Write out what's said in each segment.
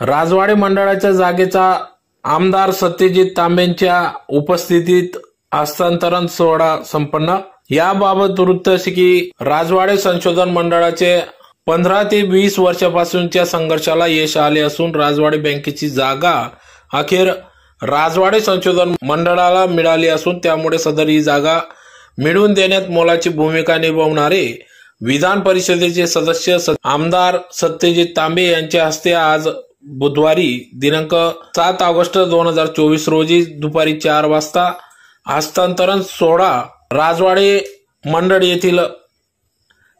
राजवाडे मंडळाच्या जागेचा आमदार सत्यजित तांबेंच्या उपस्थितीत हस्तांतरण सोहळा संपन्न. याबाबत वृत्त असे की राजवाडे संशोधन मंडळाचे पंधरा ते वीस वर्षापासूनच्या संघर्षाला यश आले असून राजवाडे बँकेची जागा अखेर राजवाडे संशोधन मंडळाला मिळाली असून त्यामुळे सदर ही जागा मिळवून देण्यात मोलाची भूमिका निभावणारे विधान परिषदेचे सदस्य आमदार सत्यजित तांबे यांच्या हस्ते आज बुधवारी दिनांक सात ऑगस्ट दोन हजार चोवीस रोजी दुपारी चार वाजता हस्तांतरण सोहळा राजवाडे मंडळ येथील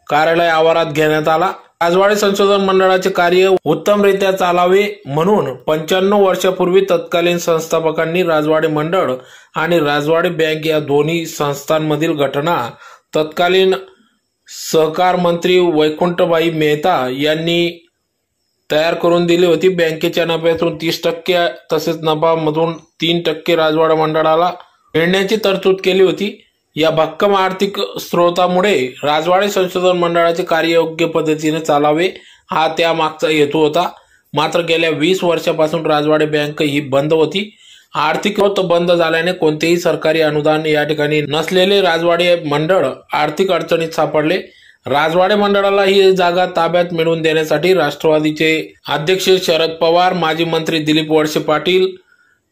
कार्यालय आवारात घेण्यात आला. राजवाडे संशोधन मंडळाचे कार्य उत्तमरित्या चालावे म्हणून पंच्याण्णव वर्षापूर्वी तत्कालीन संस्थापकांनी राजवाडे मंडळ आणि राजवाडे बँक या दोन्ही संस्थांमधील घटना तत्कालीन सहकार मंत्री वैकुंठबाई मेहता यांनी तयार करून दिली होती. बँकेच्या नफ्यातून तीस टक्के तसेच नफामधून तीन टक्के राजवाडा मंडळाला मिळण्याची तरतूद केली होती. या भक्कम आर्थिक स्रोतामुळे राजवाडे संशोधन मंडळाचे कार्य योग्य पद्धतीने चालावे हा त्यामागचा हेतू होता. मात्र गेल्या वीस वर्षापासून राजवाडे बँक ही बंद होती. आर्थिक स्रोत बंद झाल्याने कोणतेही सरकारी अनुदान या ठिकाणी नसलेले राजवाडे मंडळ आर्थिक अडचणीत सापडले. राजवाडे मंडळाला ही जागा ताब्यात मिळवून देण्यासाठी राष्ट्रवादीचे अध्यक्ष शरद पवार माजी मंत्री दिलीप वळसे पाटील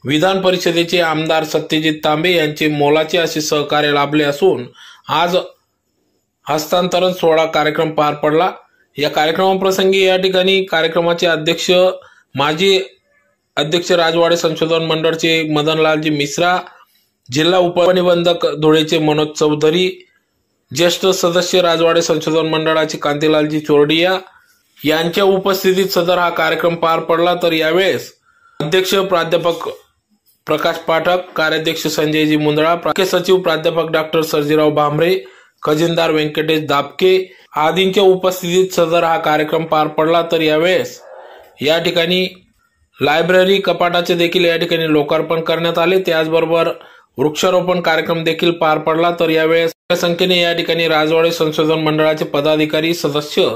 विधान परिषदेचे आमदार सत्यजित तांबे यांचे मोलाचे असे सहकार्य लाभले असून आज हस्तांतरण सोहळा कार्यक्रम पार पडला. या कार्यक्रमाप्रसंगी या ठिकाणी कार्यक्रमाचे अध्यक्ष माजी अध्यक्ष राजवाडे संशोधन मंडळचे मदनलालजी मिश्रा जिल्हा उपनिबंधक धुळेचे मनोज चौधरी ज्येष्ठ सदस्य राजवाडे संशोधन मंडळाचे कांतीलालजी चोरडिया यांच्या उपस्थितीत सदर हा कार्यक्रम पार पडला तर यावेळेस अध्यक्ष प्राध्यापक प्रकाश पाठक कार्याध्यक्ष संजयजी मुंदळा मुख्य सचिव प्राध्यापक डॉक्टर सर्जीराव भांबरे खजिनदार व्यंकटेश दापके आदींच्या उपस्थितीत सदर हा कार्यक्रम पार पडला तर यावेळेस या ठिकाणी लायब्ररी कपाटाचे देखील या ठिकाणी लोकार्पण करण्यात आले. त्याचबरोबर वृक्षारोपण कार्यक्रम देखील पार पडला तर यावेळेस संख्येने या ठिकाणी राजवाडे संशोधन मंडळाचे पदाधिकारी सदस्य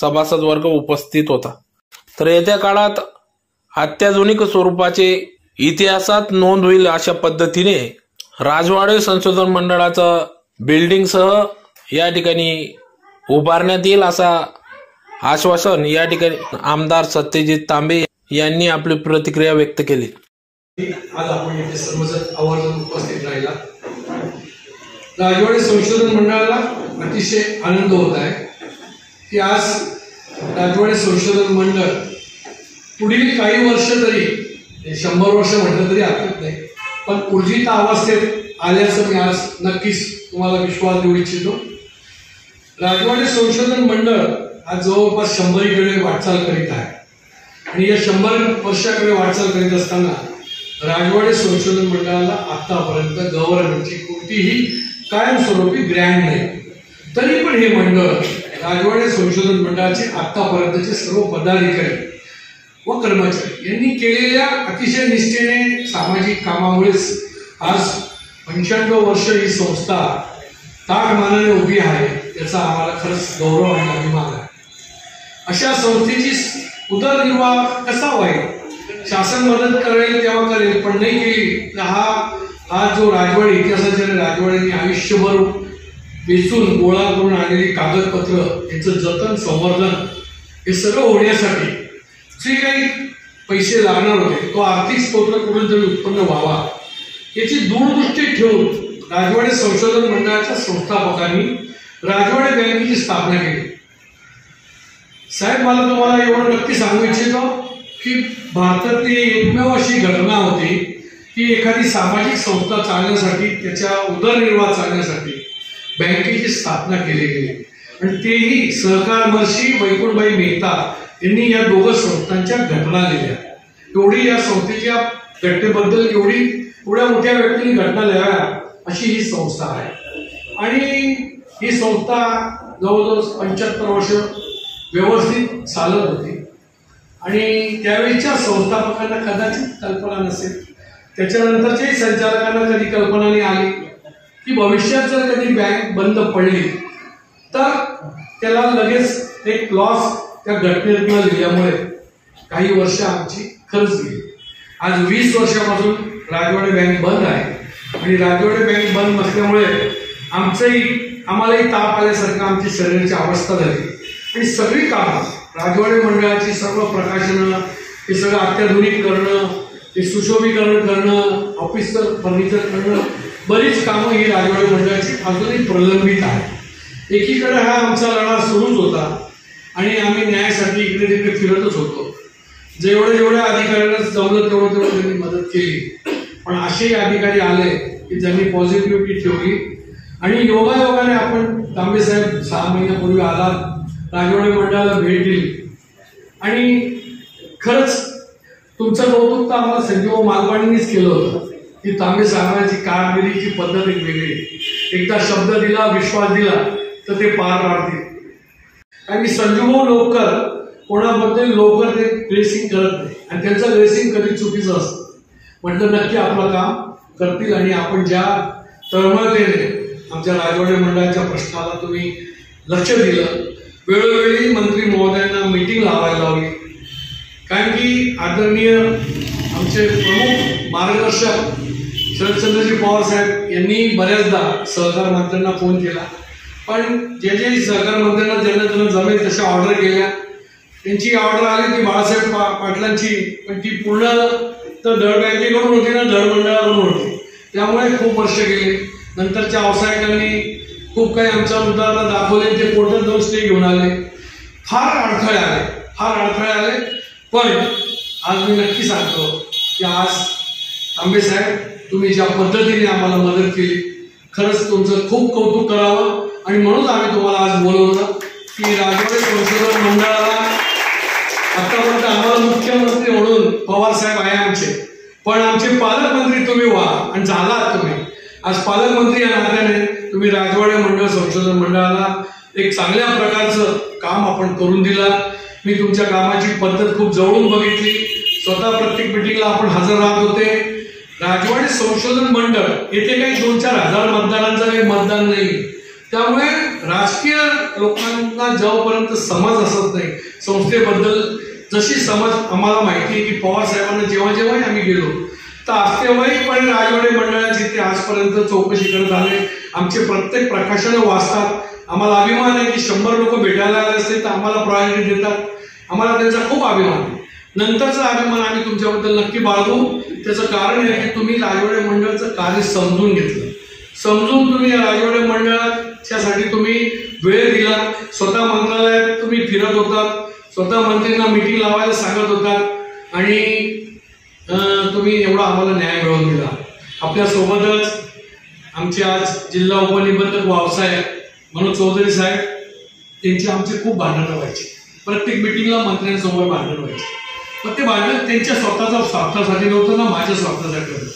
सभासद वर्ग उपस्थित होता. तर येत्या काळात अत्याधुनिक स्वरूपाचे इतिहासात नोंद होईल अशा पद्धतीने राजवाडे संशोधन मंडळाचं बिल्डिंगसह या ठिकाणी उभारण्यात येईल असा आश्वासन या ठिकाणी आमदार सत्यजित तांबे यांनी आपली प्रतिक्रिया व्यक्त केली. आज आपण इथे सर्वजण आवर्जून उपस्थित राहिला. राजवाडे संशोधन मंडळाला अतिशय आनंद होत आहे की आज राजवाडे संशोधन मंडळ पुढील काही वर्ष तरी शंभर वर्ष म्हटलं तरी हरकत नाही पण ऊर्जित अवस्थेत आल्याचं मी आज नक्कीच तुम्हाला विश्वास देऊ इच्छितो. राजवाडे संशोधन मंडळ आज जवळपास शंभरीकडे वाटचाल करीत आहे. आणि या शंभर वर्षाकडे वाटचाल करीत असताना राजवाडे संशोधन मंडळाला आतापर्यंत गव्हर्नमेंटची कोणतीही कायमस्वरूपी ग्रँड आहे तरी पण हे मंडळ राजवाडे संशोधन मंडळाचे आतापर्यंतचे सर्व पदाधिकारी व कर्मचारी यांनी केलेल्या अतिशय निष्ठेने सामाजिक कामामुळेच आज पंच्याण्णव वर्ष ही संस्था ताकमानाने उभी आहे याचा आम्हाला खरंच गौरव आणि अभिमान आहे. अशा संस्थेची उदरनिर्वाह कसा व्हाईल शासन मदत करेल तेव्हा करेल पण नाही केली तर हा हा जो राजवाड इतिहासाच्या राजवाड्यांनी आयुष्यभर वेचून गोळा करून आणलेली कागदपत्र यांचं जतन संवर्धन हे सगळं होण्यासाठी जे काही पैसे लागणार होते तो आर्थिक स्रोत कुठून तरी उत्पन्न व्हावा याची दूरदृष्टी ठेवून राजवाडे संशोधन मंडळाच्या संस्थापकांनी राजवाडे बँकेची स्थापना केली. साहेब मला तुम्हाला एवढं नक्की सांगू इच्छितो की भारतातली एकमेव अशी घटना होती की एखादी सामाजिक संस्था चालण्यासाठी त्याच्या उदरनिर्वाह चालण्यासाठी बँकेची स्थापना केली गेली. आणि तेही सहकार महर्षी वैकुंठबाई मेहता यांनी या दोघं संस्थांच्या घटना लिहिल्या. एवढी या संस्थेच्या घटनेबद्दल एवढी एवढ्या मोठ्या व्यक्तींनी घटना लिहाव्या अशी ही संस्था आहे. आणि ही संस्था जवळजवळ पंच्याहत्तर वर्ष व्यवस्थित चालत होती. आणि त्यावेळीच्या संस्थापकांना कदाचित कल्पना नसेल. त्याच्यानंतरच्याही संचालकांना कधी कल्पना नाही आली की भविष्यात जर कधी बँक बंद पडली तर त्याला लगेच एक लॉस त्या घटनेतनं लिहिल्यामुळे काही वर्ष आमची खर्च गेली. आज वीस वर्षापासून राजवाडे बँक बंद आहे. आणि राजवाडे बँक बंद नसल्यामुळे आमचंही आम्हालाही ताप आल्यासारखं आमची शरीराची अवस्था झाली. आणि सगळी कामं राजवाडे मंडळाची सर्व प्रकाशनं हे सगळं अत्याधुनिक करणं ते सुशोभीकरण करणं ऑफिसचं फर्निचर करणं बरीच कामं ही राजवाडे मंडळाची अजूनही प्रलंबित आहे एकीकडे हा आमचा लढा सुरूच होता आणि आम्ही न्यायासाठी इकडे तिकडे फिरतच होतो. जेवढे जेवढ्या अधिकाऱ्यांना जमलं तेवढं तेवढं त्यांनी मदत केली. पण असेही अधिकारी आले की ज्यांनी पॉझिटिव्हिटी ठेवली. आणि योगायोगाने आपण तांबे साहेब सहा महिन्यापूर्वी आला राजवाडे मंडळाला भेट दिली. आणि खरंच तुमचं कौतुक तर आम्हाला संजीव मालपाणींनीच केलं होतं. की तांबे सांगण्याची कामगिरीची पद्धत एक वेगळी. एकदा शब्द दिला विश्वास दिला तर ते पार पाडतील. आणि की लवकर लोकर कोणाबद्दल लोकर ते ग्रेसिंग करत नाही. आणि त्यांचं ग्रेसिंग कधी चुकीचं असतं. म्हटलं नक्की आपलं काम करतील आणि आपण ज्या तळमळतेने आमच्या राजवाडे मंडळाच्या प्रश्नाला तुम्ही लक्ष दिलं वेळोवेळी मंत्री महोदयांना मीटिंग लावायला लावली. कारण की आदरणीय आमचे प्रमुख मार्गदर्शक शरदचंद्रजी पवार साहेब यांनी बऱ्याचदा सहकार मंत्र्यांना फोन केला. पण जे जे सहकार मंत्र्यांना ज्यांना त्यांना जमेल तशा ऑर्डर केल्या. त्यांची ऑर्डर आली ती बाळासाहेब पा पाटलांची पण ती पूर्ण तर धड बँकेकडून होती ना धड मंडळाकडून होती. त्यामुळे खूप वर्ष गेले. नंतरच्या व्यावसायिकांनी खूप काही आमच्या उदाहरणं दाखवले ते पोर्टल दोन स्टे घेऊन आले. फार अडथळे आले. फार अडथळे आले. पण आज मी नक्की सांगतो की आज आंबे साहेब तुम्ही ज्या पद्धतीने आम्हाला मदत केली खरंच तुमचं खूप कौतुक करावं आणि म्हणून आम्ही तुम्हाला आज बोलवलं की राजवाडे संशोधन मंडळाला आतापर्यंत आम्हाला मुख्यमंत्री म्हणून पवार साहेब आहे आमचे. पण आमचे पालकमंत्री तुम्ही व्हा आणि झालात तुम्ही. आज पालकमंत्री या नात्याने तुम्ही राजवाडे मंडळ संशोधन मंडळाला एक चांगल्या प्रकारचं काम आपण करून दिला मी तुमच्या कामाची पद्धत खूप जवळून बघितली. स्वतः प्रत्येक मिटिंगला आपण हजर राहत होते. राजवाडे संशोधन मंडळ येथे काही दोन चार हजार मतदारांचं काही मतदान नाही. त्यामुळे राजकीय लोकांना जेव्हापर्यंत समज असत नाही संस्थेबद्दल जशी समज आम्हाला माहिती आहे की पवार साहेबांना जेव्हा जेव्हाही आम्ही गेलो तर अस्तेवाईकपणे राजवाडे मंडळाची ते आजपर्यंत चौकशी करत आले. आमचे प्रत्येक प्रकाशनं वाचतात. आम्हाला अभिमान आहे की शंभर लोक भेटायला आले असतील तर आम्हाला प्रायोरिटी देतात. आम्हाला त्यांचा खूप अभिमान आहे. नंतरचा अभिमान आम्ही तुमच्याबद्दल नक्की बाळगू. त्याचं कारण आहे की तुम्ही राजवाडे मंडळाचं कार्य समजून घेतलं. समजून तुम्ही या राजवाडे मंडळाच्यासाठी तुम्ही वेळ दिला. स्वतः मंत्रालयात तुम्ही फिरत होतात. स्वतः मंत्रींना मिटिंग लावायला सांगत होतात. आणि तुम्ही एवढा आम्हाला न्याय मिळवून दिला. आपल्यासोबतच आमचे आज जिल्हा उपनिबंधक व्यवसाय मनोज चौधरी साहेब त्यांची आमचे खूप भांडणं व्हायची. प्रत्येक मिटिंगला मंत्र्यांसमोर भांडण व्हायचं. पण ते भांडण त्यांच्या स्वतःचा स्वार्थासाठी नव्हतं ना माझ्या स्वार्थासाठी होतं.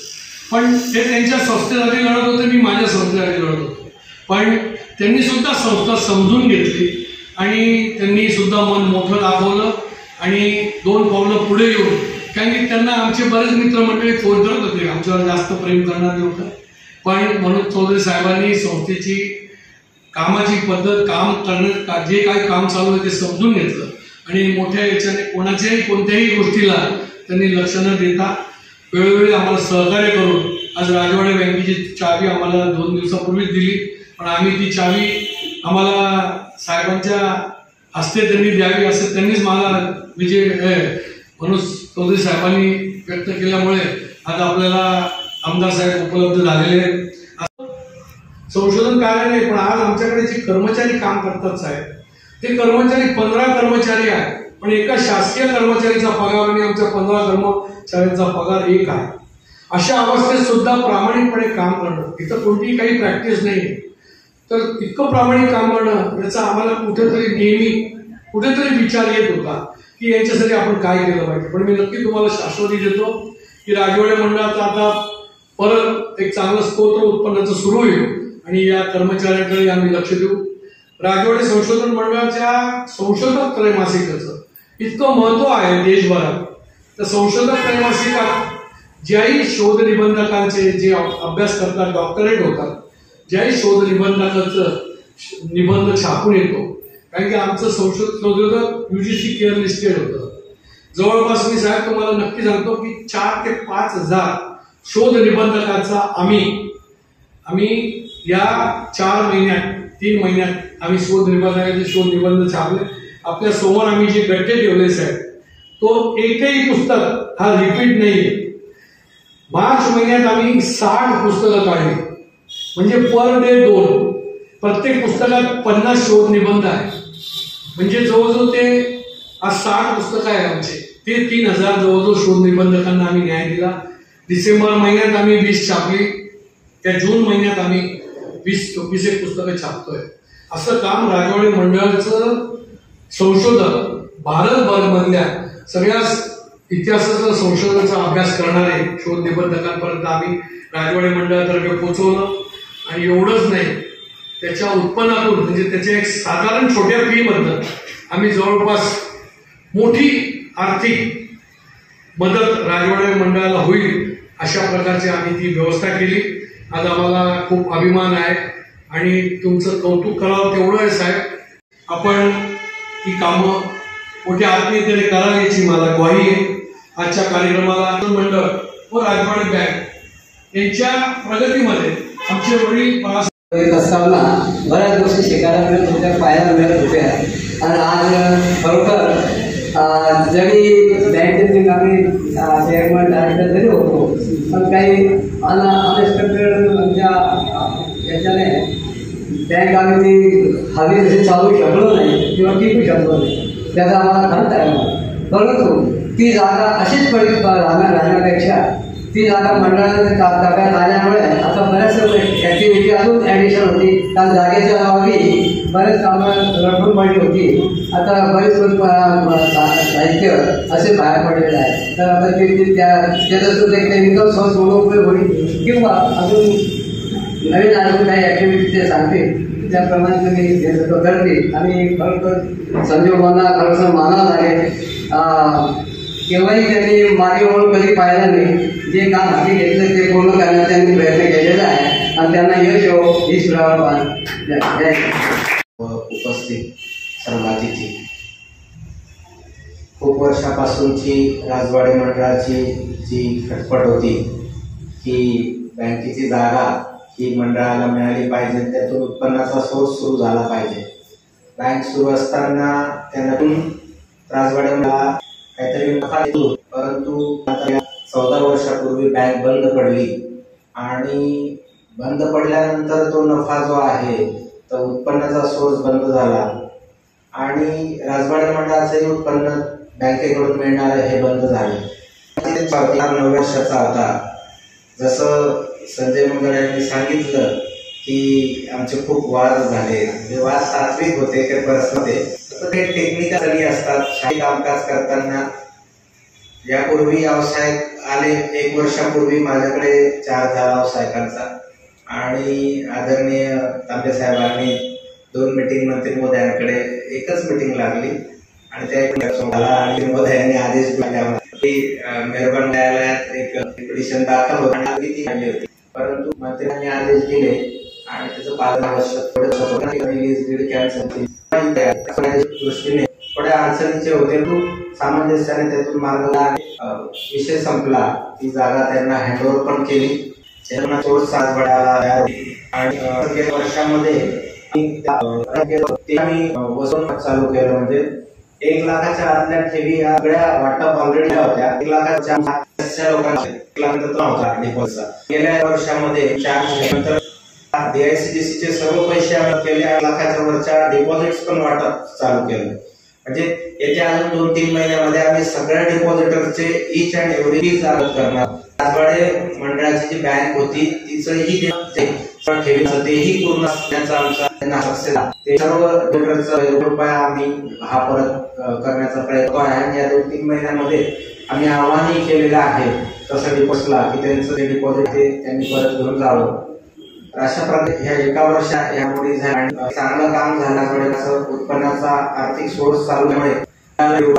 पण ते त्यांच्या संस्थेसाठी लढत होते मी माझ्या संस्थेसाठी लढत होतो. पण त्यांनी सुद्धा संस्था समजून घेतली आणि त्यांनी सुद्धा मन मोठं दाखवलं आणि दोन पावलं पुढे येऊन कारण की त्यांना आमचे बरेच मित्रमंडळी फोन करत होते आमच्यावर जास्त प्रेम करणार नव्हतं. पण मनोज चौधरी साहेबांनी संस्थेची कामाची पद्धत काम करणं का- जे काय काम चालू आहे ते समजून घेतलं आणि मोठ्या याच्याने कोणाच्याही कोणत्याही गोष्टीला त्यांनी लक्ष न देता वेळोवेळी आम्हाला सहकार्य करून आज राजवाडे बँकेची चावी आम्हाला दोन दिवसापूर्वीच दिली पण आम्ही ती चावी आम्हाला साहेबांच्या हस्ते त्यांनी द्यावी असं त्यांनीच मला विजय हे, मनोज चौधरी साहेबांनी व्यक्त केल्यामुळे आज आपल्याला आमदार साहेब उपलब्ध झालेले आहेत. संशोधन कार्य नाही पण आज आमच्याकडे जे कर्मचारी काम करतात साहेब ते कर्मचारी पंधरा कर्मचारी आहेत पण एका शासकीय कर्मचारीचा पगार आणि आमच्या पंधरा कर्मचाऱ्यांचा पगार एक आहे. अशा अवस्थेत सुद्धा प्रामाणिकपणे काम करणं इथं कोणतीही काही प्रॅक्टिस नाही. तर इतकं प्रामाणिक काम करणं याचा आम्हाला कुठेतरी नेहमी कुठेतरी विचार येत होता की याच्यासाठी आपण काय केलं पाहिजे. पण मी नक्की तुम्हाला शाश्वती देतो की राजवाडे मंडळाचा आता परत एक चांगलं स्तोत्र उत्पन्नाचं सुरू होईल. आणि या कर्मचाऱ्यांकडे आम्ही लक्ष देऊ. राजवाडे संशोधन मंडळाच्या संशोधक त्रैमासिकाचं इतकं महत्त्व आहे देशभरात. तर संशोधक त्रैमासिकात ज्याही शोध निबंधकांचे जे अभ्यास करतात डॉक्टरेट होतात ज्याही शोध निबंधकाचं निबंध छापून येतो. कारण की आमचं संशोध संशोधक युजीसी केअर लिस्टेड होतं. जवळपास मी साहेब तुम्हाला नक्की सांगतो की चार ते पाच हजार शोध निबंधकांचा आम्ही आम्ही या चार महिन्यात तीन महिन्यात आम्ही शोध निबंधाचे शोध निबंध छापले. आपल्यासमोर आम्ही जे गट्टे ठेवले साहेब तो एकही पुस्तक हा रिपीट नाही मार्च महिन्यात आम्ही साठ पुस्तकं काढली. म्हणजे पर डे दोन. प्रत्येक पुस्तकात पन्नास शोध निबंध आहे म्हणजे जवळजवळ ते आज साठ पुस्तकं आहे आमचे. ते तीन हजार जवळजवळ शोध निबंधकांना आम्ही न्याय दिला. डिसेंबर महिन्यात आम्ही वीस छापली. त्या जून महिन्यात आम्ही वीस चोवीस एक पुस्तकं छापतोय. असं काम राजवाडे मंडळाचं संशोधन भारतभर मधल्या सगळ्या इतिहासाचा संशोधनाचा अभ्यास करणारे शोध निबंधकांपर्यंत आम्ही राजवाडे मंडळातर्फे पोचवलं आणि एवढंच नाही त्याच्या उत्पन्नातून म्हणजे त्याच्या एक साधारण छोट्या फी आम्ही जवळपास मोठी आर्थिक मदत राजवाडे मंडळाला होईल अशा प्रकारची आम्ही ती व्यवस्था केली. आज आम्हाला खूप अभिमान आहे आणि तुमचं कौतुक करावं तेवढं आहे साहेब. आपण ही कामं मोठ्या आत्मीयतेने करायची मला ग्वाही आहे. आजच्या कार्यक्रमाला मंडळ व राजवाडे बँक यांच्या प्रगतीमध्ये आमचे वडील बाळासाहेब येत असताना बऱ्याच गोष्टी शिकायला मिळत होत्या पाहायला मिळत होत्या आणि आज खरोखर जरी बँकेत आम्ही चेअरमन डायरेक्टर जरी होतो पण काही अनएक्सपेक्टेड म्हणजे याच्याने बँक आम्ही ती हवी तशी चालू शकलो नाही किंवा टिकू शकलो नाही त्याचा आम्हाला खरंच आहे परंतु ती जागा अशीच पडी राहण्यापेक्षा ती आता मंडळाच्या ताब्यात आल्यामुळे आता बऱ्याच ऍक्टिव्हिटी अजून ऍडिशन होती. त्या जागेच्या अभावी बरेच कामं रडून पडली होती. आता बरेच साहित्य असे बाहेर पडलेले आहे तर आता ते त्या त्याचा सुद्धा एक इन्कम सोर्स म्हणून उपयोग होईल. किंवा अजून नवीन अजून काही ऍक्टिव्हिटी ते सांगतील. त्याप्रमाणे तुम्ही करते आणि खरोखर संजोगांना खरोखर मानावं लागेल केव्हाही त्यांनी मागे वळून कधी पाहिलं नाही. जे काम हाती घेतलं ते पूर्ण करण्याचा त्यांनी प्रयत्न केलेला आहे. आणि त्यांना यश येऊ ही सुरावर उपस्थित सर्वातिथी खूप वर्षापासूनची राजवाडे मंडळाची जी खटपट होती की बँकेची जागा ही मंडळाला मिळाली पाहिजे त्यातून उत्पन्नाचा सोर्स सुरू झाला पाहिजे. बँक सुरू असताना त्यांना राजवाडे मंडळाला काहीतरी नफा येतो परंतु चौदा वर्षापूर्वी बँक बंद पडली आणि बंद पडल्यानंतर तो नफा जो आहे तर उत्पन्नाचा सोर्स बंद झाला. आणि राजवाडे मंडळाचंही उत्पन्न बँकेकडून मिळणार हे बंद झाले. ते नऊ वर्षाचा होता. जसं संजय मंगळ यांनी सांगितलं की आमचे खूप वाद झाले. ते वाद सात्विक होते ते पर्सनल होते. तर ते टेक्निकली असतात. शाही कामकाज करताना यापूर्वी व्यावसायिक आले. एक वर्षापूर्वी माझ्याकडे चार झाला व्यावसायिकांचा आणि आदरणीय तांबे साहेबांनी दोन मिटिंग मंत्री मोदयांकडे एकच मिटिंग लागली. आणि त्या आणि मोदयांनी आदेश दिला. की मेहरबान न्यायालयात एक पिटिशन दाखल होती. परंतु मंत्र्यांनी आदेश दिले. आणि त्याचं पालन आवश्यक. दृष्टीने थोड्या अडचणीचे होते. सामंजस्याने त्यातून मार्ग अं, विषय संपला. ती जागा त्यांना हँडओव्हर पण केली. त्यांना थोडं साथ बडायला आणि वर्षामध्ये आम्ही अं, चालू केलं. म्हणजे एक लाखाच्या आतल्या ठेवी या सगळ्या वाटप ऑलरेडी होत्या. एक लाखाच्या आतच्या लोकांना एक गेल्या वर्षामध्ये चार नंतर DICGC चे सर्व पैसे आम्ही केले लाखाच्या वरच्या डिपॉझिट्स पण वाटप चालू केलं. म्हणजे याच्या अजून दोन तीन महिन्यामध्ये आम्ही सगळ्या डिपॉझिटरचे इच अँड एव्हरी फी चालू करणार. राजवाडे मंडळाची जी बँक होती तिचंही ते ठेवीचं तेही पूर्ण असण्याचा आमचा त्यांना सक्सेस ते सर्व रुपया आम्ही हा परत करण्याचा प्रयत्न आहे. आणि या दोन तीन महिन्यामध्ये आम्ही आव्हानही केलेलं आहे तसं डिपॉझिटला की त्यांचं ते डिपॉझिट ते त्यांनी परत घेऊन जावं. अशा प्रकारे ह्या एका वर्षा यामुळे झालं आणि चांगलं काम झाल्यामुळे असं उत्पन्नाचा आर्थिक सोर्स चालल्यामुळे आणि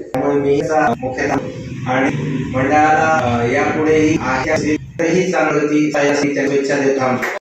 त्यामुळे मी मंडळाला यापुढेही आहे. चांगलं त्याची इच्छा देत थांबतो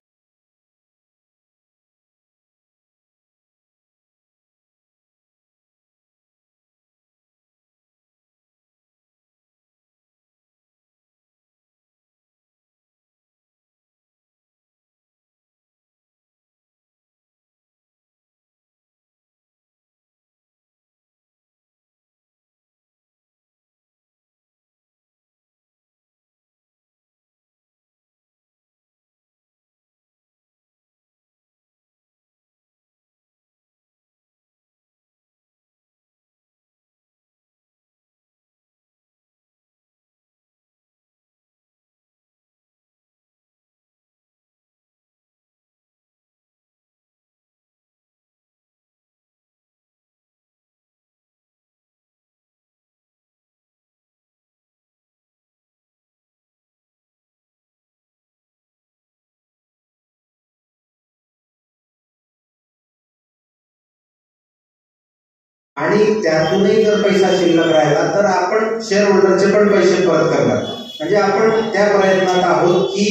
आणि त्यातूनही जर पैसा शिल्लक राहिला तर आपण शेअर होल्डरचे पण पैसे परत करणार. म्हणजे आपण त्या प्रयत्नात आहोत की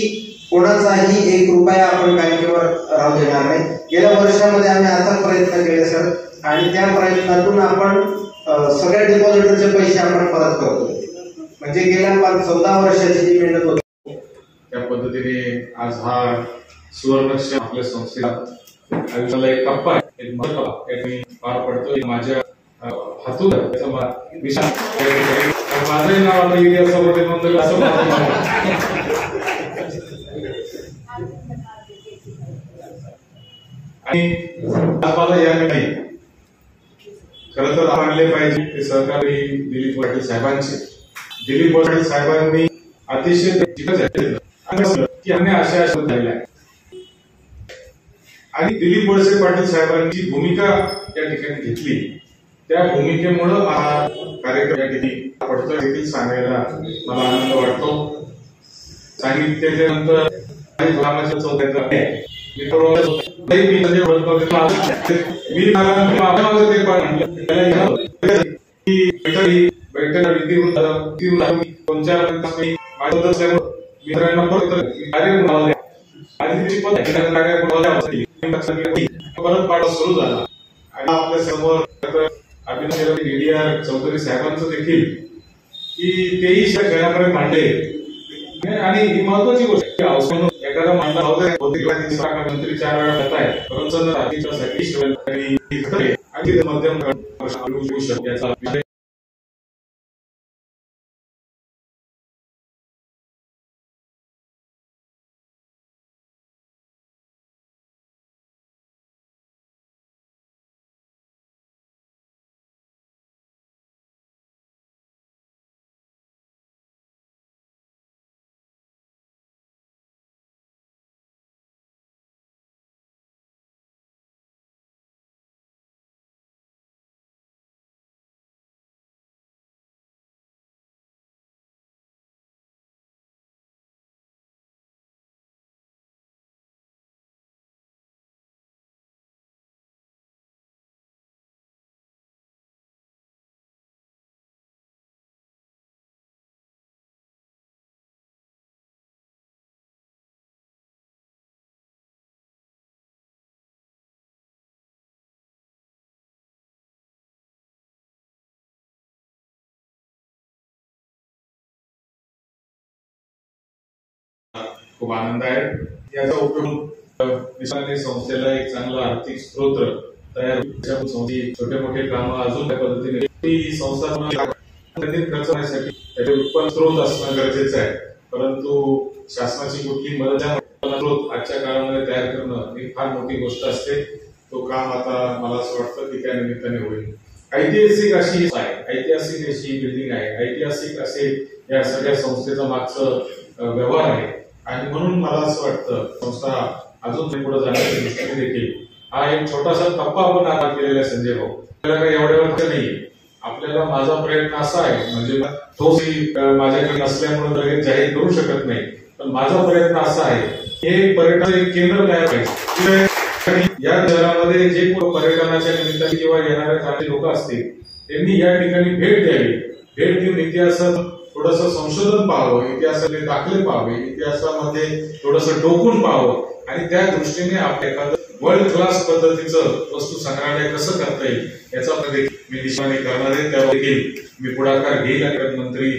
कोणाचाही एक रुपया आपण बँकेवर राहू देणार नाही. गेल्या वर्षामध्ये आम्ही आता प्रयत्न केले सर. आणि त्या प्रयत्नातून आपण सगळ्या डिपॉझिटरचे पैसे आपण परत करतो म्हणजे गेल्या पाच चौदा वर्षाची जी मेहनत होती. त्या पद्धतीने आज हा सुवर्ण आपल्या संस्थेला आयुष्याला एक टप्पा एक पार पडतो माझ्या हातून विशाल तर माझंही नाव आता इतिहासामध्ये नोंदलं असं माझं आणि आज मला या नाही खरं तर मानले पाहिजे. ते सहकारी दिलीप पाटील साहेबांचे. दिलीप पाटील साहेबांनी अतिशय आणि की आम्ही अशा अशा आहे. आणि दिलीप वळसे पाटील साहेबांची भूमिका या ठिकाणी घेतली. त्या भूमिकेमुळं हा कार्यक्रम या ठिकाणी पडतो देखील सांगायला मला आनंद वाटतो. सांगितल्याच्या मी मी म्हणजे मी मित्रांना परत पाठ सुरू झाला आणि आपल्यासमोर अभिनंदन डीडीआर चौधरी साहेबांचं देखील की तेही त्या खेळापर्यंत मांडले आणि ही महत्वाची गोष्ट आहे एखादा मांडला होता मंत्री चार वेळा करताय परंतु रात्रीच्यासाठी आणि मध्यम याचा खूप आनंद आहे. याचा उपयोग अ, संस्थेला एक चांगला आर्थिक स्रोत तयार छोटे मोठे काम अजून त्या पद्धतीने ही संस्था खर्च होण्यासाठी त्याचे उत्पन्न स्रोत असणं गरजेचं आहे. परंतु शासनाची कुठली मदत स्रोत आजच्या काळामध्ये तयार करणं ही फार मोठी गोष्ट असते. तो काम आता मला असं वाटतं की त्या निमित्ताने होईल. ऐतिहासिक अशी आहे. ऐतिहासिक अशी बिल्डिंग आहे. ऐतिहासिक असे या सगळ्या संस्थेचा मागचं व्यवहार आहे. आणि म्हणून मला असं वाटतं संस्था अजून पुढे जाण्याच्या दृष्टीने देखील हा एक छोटासा टप्पा आपण आता केलेला संजय भाऊ. आपल्याला काही एवढ्यावरती नाही. आपल्याला माझा प्रयत्न असा आहे म्हणजे तो माझ्याकडे नसल्यामुळे लगेच जाहीर करू शकत नाही. पण माझा प्रयत्न असा आहे हे पर्यटन एक केंद्र तयार पाहिजे या शहरामध्ये जे कोण पर्यटनाच्या निमित्ताने किंवा येणारे काही लोक असतील त्यांनी या ठिकाणी भेट द्यावी. भेट देऊन इतिहासात थोडस संशोधन पाहावं इतिहासाचे दाखले पाहावे इतिहासामध्ये थोडस डोकून पाहावं. आणि त्या दृष्टीने आपल्या एखादं वर्ल्ड क्लास पद्धतीचं वस्तू संग्रहालय कसं करता येईल याचा मी दिशाने करणार आहे. त्या देखील मी पुढाकार घेईल आणि मंत्री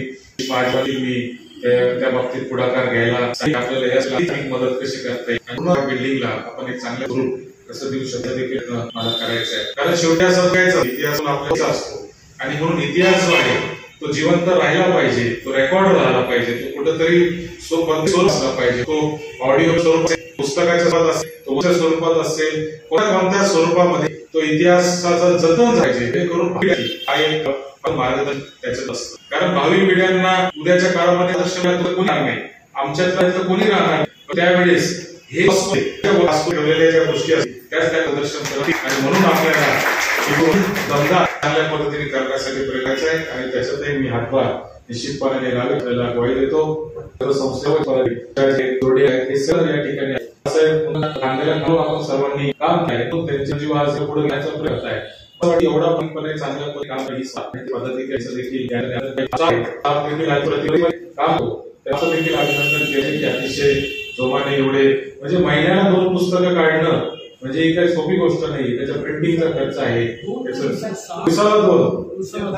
माझ्यावरील मी त्या बाबतीत पुढाकार घ्यायला आपल्याला यासाठी मदत कशी करता येईल? बिल्डिंगला आपण एक चांगलं ग्रुप कसं देऊ शकतो. देखील मला करायचं आहे कारण शेवटी असं काय इतिहास आपल्याचा असतो. आणि म्हणून इतिहास जो आहे तो जिवंत राहिला पाहिजे तो रेकॉर्ड राहिला पाहिजे तो कुठेतरी स्वरूप असला पाहिजे. तो ऑडिओ स्वरूप पुस्तकाच्या स्वरूपात असेल तो स्वरूपात असेल कोणत्या कोणत्या स्वरूपामध्ये तो इतिहासाचं जतन पाहिजे हे करून हा एक मार्गदर्शन त्याच्यात असतं. कारण भावी पिढ्यांना उद्याच्या काळामध्ये दर्शनात कोणी नाही. आमच्यात कोणी राहणार नाही. त्यावेळेस हे वास्तू ठेवलेल्या ज्या गोष्टी असतील त्याच त्या प्रदर्शन करतील आणि म्हणून आपल्याला इकडून चांगल्या पद्धतीने करण्यासाठी प्रयत्नाचा आहे आणि त्याच्यातही मी हातभार निश्चितपणे निघावे आपल्याला ग्वाही देतो. संस्थेवर आहेत हे या ठिकाणी आपण सर्वांनी काम केलं त्यांच्या जीवाचे पुढे घेण्याचा प्रयत्न आहे. एवढा पूर्णपणे चांगल्या काम पद्धती देखील काम होतो त्याचं देखील अभिनंदन केले की अतिशय जोमाने एवढे म्हणजे महिन्याला दोन पुस्तकं काढणं म्हणजे ही काही सोपी गोष्ट नाही त्याच्या प्रिंटिंगचा खर्च आहे दिवसाला दोन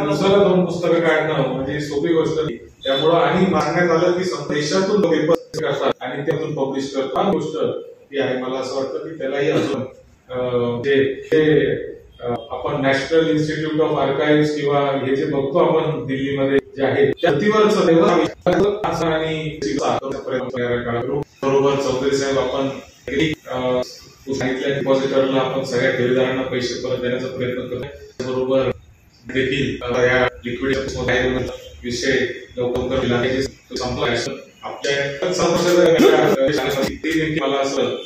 दिवसाला दोन पुस्तकं काढणं म्हणजे सोपी गोष्ट नाही त्यामुळं आणि मागण्यात आलं की देशातून पेपर करतात आणि त्यातून पब्लिश करतात ही गोष्ट ती आहे मला असं वाटतं की त्यालाही अजून जे आपण नॅशनल इन्स्टिट्यूट ऑफ आर्काइव्ह किंवा हे जे बघतो आपण दिल्लीमध्ये जे आहे त्यावरच आणि. बरोबर चौधरी साहेब आपण तू सांगितल्या डिपॉझिटरला आपण सगळ्या ठेवीदारांना पैसे परत देण्याचा प्रयत्न करतो बरोबर देखील या लिक्विड विषय लवकर दिला संपला आपल्या मला असं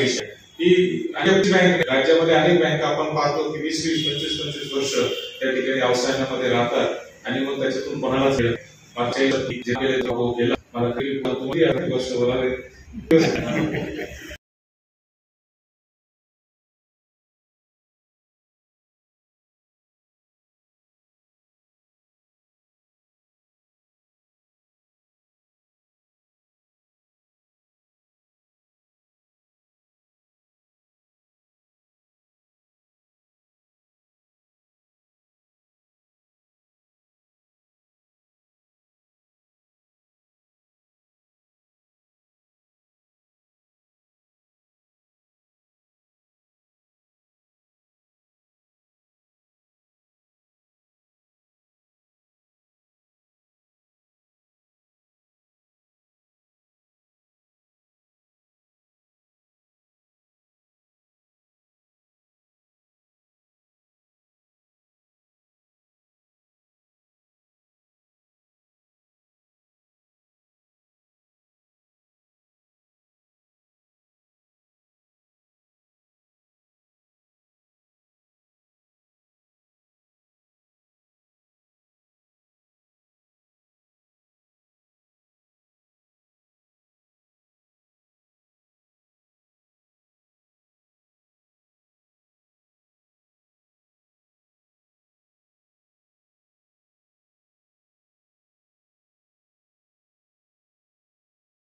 विषय. की अनेक बँक राज्यामध्ये अनेक बँका आपण पाहतो की वीस वीस पंचवीस पंचवीस वर्ष त्या ठिकाणी व्यवसायामध्ये राहतात. आणि मग त्याच्यातून कोणालाच मिळत मागच्या जे गेला मला तरी वर्ष बोलावे.